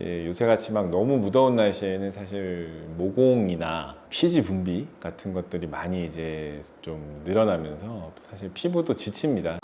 예, 요새같이 막 너무 무더운 날씨에는 사실 모공이나 피지 분비 같은 것들이 많이 이제 좀 늘어나면서 사실 피부도 지칩니다.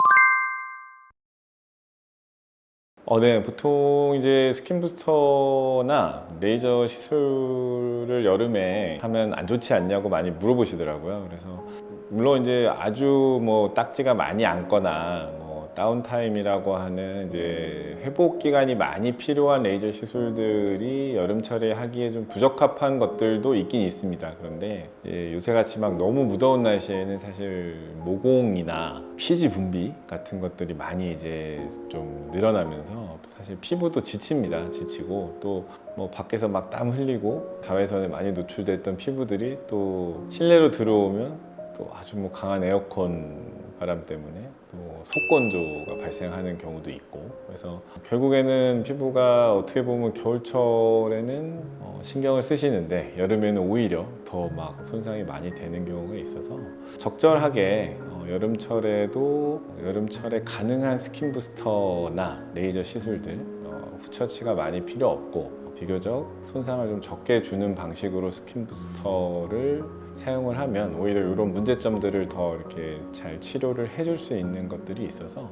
어, 네. 보통 이제 스킨 부스터나 레이저 시술을 여름에 하면 안 좋지 않냐고 많이 물어보시더라고요. 그래서 물론 이제 아주 뭐 딱지가 많이 앉거나 뭐 다운타임이라고 하는 이제 회복 기간이 많이 필요한 레이저 시술들이 여름철에 하기에 좀 부적합한 것들도 있긴 있습니다. 그런데 요새같이 막 너무 무더운 날씨에는 사실 모공이나 피지 분비 같은 것들이 많이 이제 좀 늘어나면서 사실 피부도 지칩니다. 지치고 또 뭐 밖에서 막 땀 흘리고 자외선에 많이 노출됐던 피부들이 또 실내로 들어오면 또 아주 뭐 강한 에어컨 바람 때문에 또 속건조가 발생하는 경우도 있고. 그래서 결국에는 피부가 어떻게 보면 겨울철에는 어, 신경을 쓰시는데 여름에는 오히려 더 막 손상이 많이 되는 경우가 있어서 적절하게 어, 여름철에도 여름철에 가능한 스킨 부스터나 레이저 시술들 어, 후처치가 많이 필요 없고 비교적 손상을 좀 적게 주는 방식으로 스킨 부스터를 사용을 하면 오히려 이런 문제점들을 더 이렇게 잘 치료를 해줄 수 있는 것들이 있어서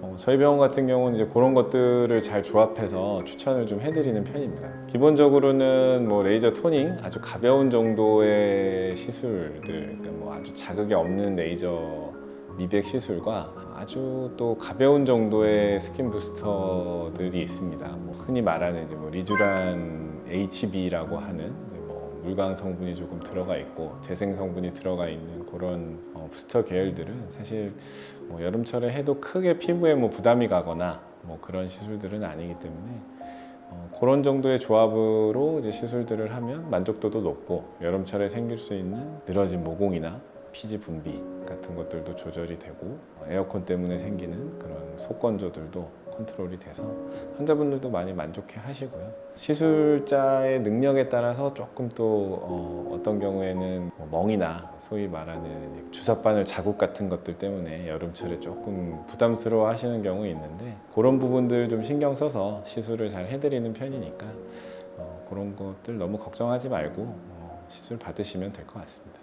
어, 저희 병원 같은 경우는 이제 그런 것들을 잘 조합해서 추천을 좀 해드리는 편입니다. 기본적으로는 뭐 레이저 토닝 아주 가벼운 정도의 시술들, 그러니까 뭐 아주 자극이 없는 레이저 미백 시술과 아주 또 가벼운 정도의 스킨 부스터들이 있습니다. 뭐 흔히 말하는 이제 뭐 리쥬란 HB라고 하는 뭐 물광 성분이 조금 들어가 있고 재생 성분이 들어가 있는 그런 어, 부스터 계열들은 사실 뭐 여름철에 해도 크게 피부에 뭐 부담이 가거나 뭐 그런 시술들은 아니기 때문에 어, 그런 정도의 조합으로 시술들을 하면 만족도도 높고 여름철에 생길 수 있는 늘어진 모공이나 피지 분비 같은 것들도 조절이 되고 에어컨 때문에 생기는 그런 속건조들도 컨트롤이 돼서 환자분들도 많이 만족해 하시고요. 시술자의 능력에 따라서 조금 또 어, 떤 경우에는 뭐 멍이나 소위 말하는 주사바늘 자국 같은 것들 때문에 여름철에 조금 부담스러워 하시는 경우 있는데 그런 부분들 좀 신경 써서 시술을 잘 해드리는 편이니까 어, 그런 것들 너무 걱정하지 말고 어, 시술 받으시면 될 것 같습니다.